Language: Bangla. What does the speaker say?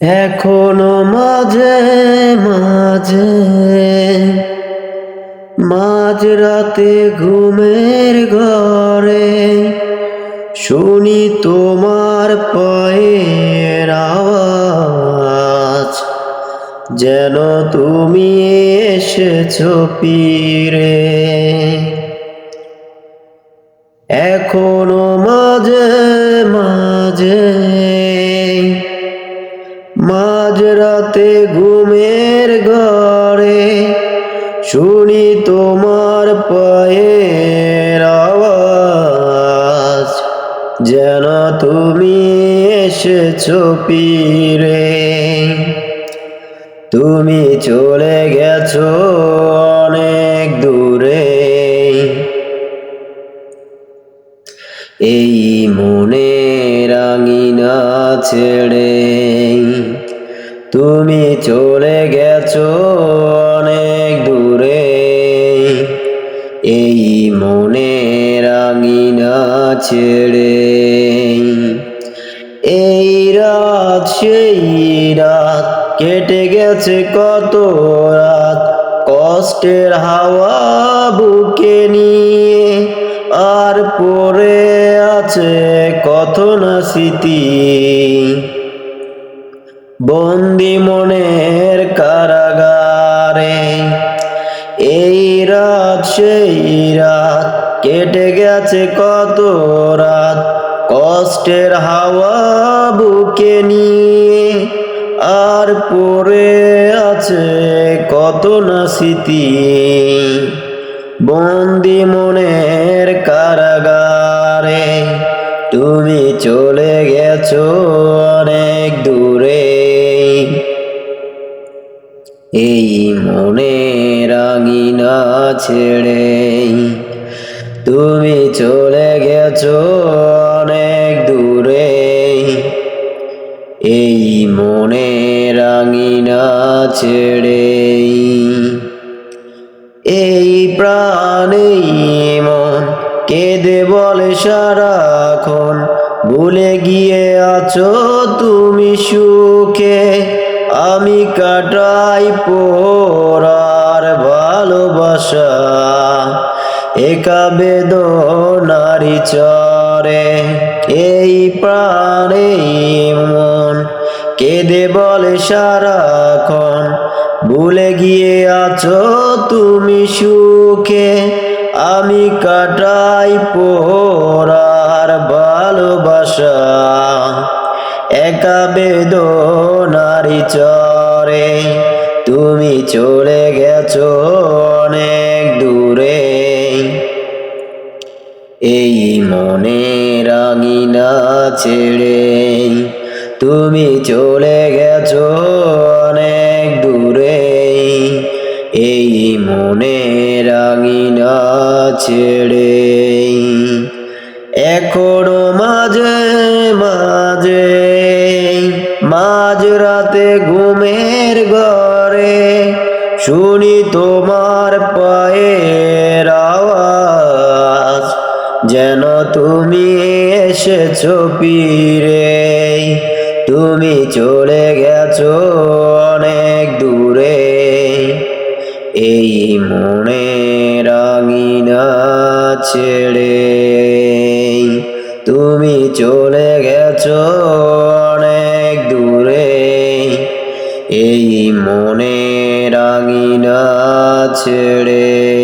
এখনও মাঝে মাঝে মাঝ রাতে ঘুমের ঘরে শুনি তোমার পায়ের আওয়াজ, যেন তুমি এসেছ পীরে। মাঝ রাতে ঘুমের ঘরে শুনি তোমার পায়ের আওয়াজ, যেন তুমি এসেছ পীরে তুমি চলে গেছো অনেক দূরে। এই মনে রাঙিনা ছেড়ে তুমি চলে গেছো অনেক দূরে। এই মনে রাঙিনা ছেড়ে। এই রাত, সেই রাত কেটে গেছে কত রাত। কষ্টের হাওয়া বুকে নিয়ে আর পড়ে আছে কত না স্মৃতি। বন্দি মনের কারাগারে। এই রাত, সেই রাত কেটে গেছে কত রাত। কষ্টের হাওয়া বুকে নিয়ে আর পড়ে আছে কত না স্মৃতি। বন্দি মনের কারাগারে তুমি চলে গেছো। এই মনে রাঙিনা ছেড়ে তুমি চলে গেছো অনেক দূরে। এই মনে রাঙিনা ছেড়ে এই প্রাণেই মন কেঁদে বলে সারাক্ষণ, ভুলে গিয়ে আছো তুমি সুখে। আমি কাটাই পোরার ভালোবাসা একা বেদনারি চরে, এই প্রাণে মন কেঁদে বলে সারাক্ষণ, ভুলে গিয়ে আছো তুমি সুখে, আমি কাটাই পোরার ভালোবাসা একা বেদনারি চরে। তুমি চলে গেছো অনেক দূরে। এই মনে রাঙিনা ছেড়ে তুমি চলে গেছো অনেক দূরে। এই মনে রাঙিনা ছেড়ে এখনও মাঝে মাঝে মাঝ রাতে ঘুমের ঘরে শুনি তোমার পায়ের আওয়াজ, যেন তুমি এসেছ পীরে। তুমি চলে গেছো অনেক দূরে। এই মনে রাঙিনা ছেড়ে। তুমি চলে গেছো অনেক দূরে। এই মনে রাঙিনা ছেড়ে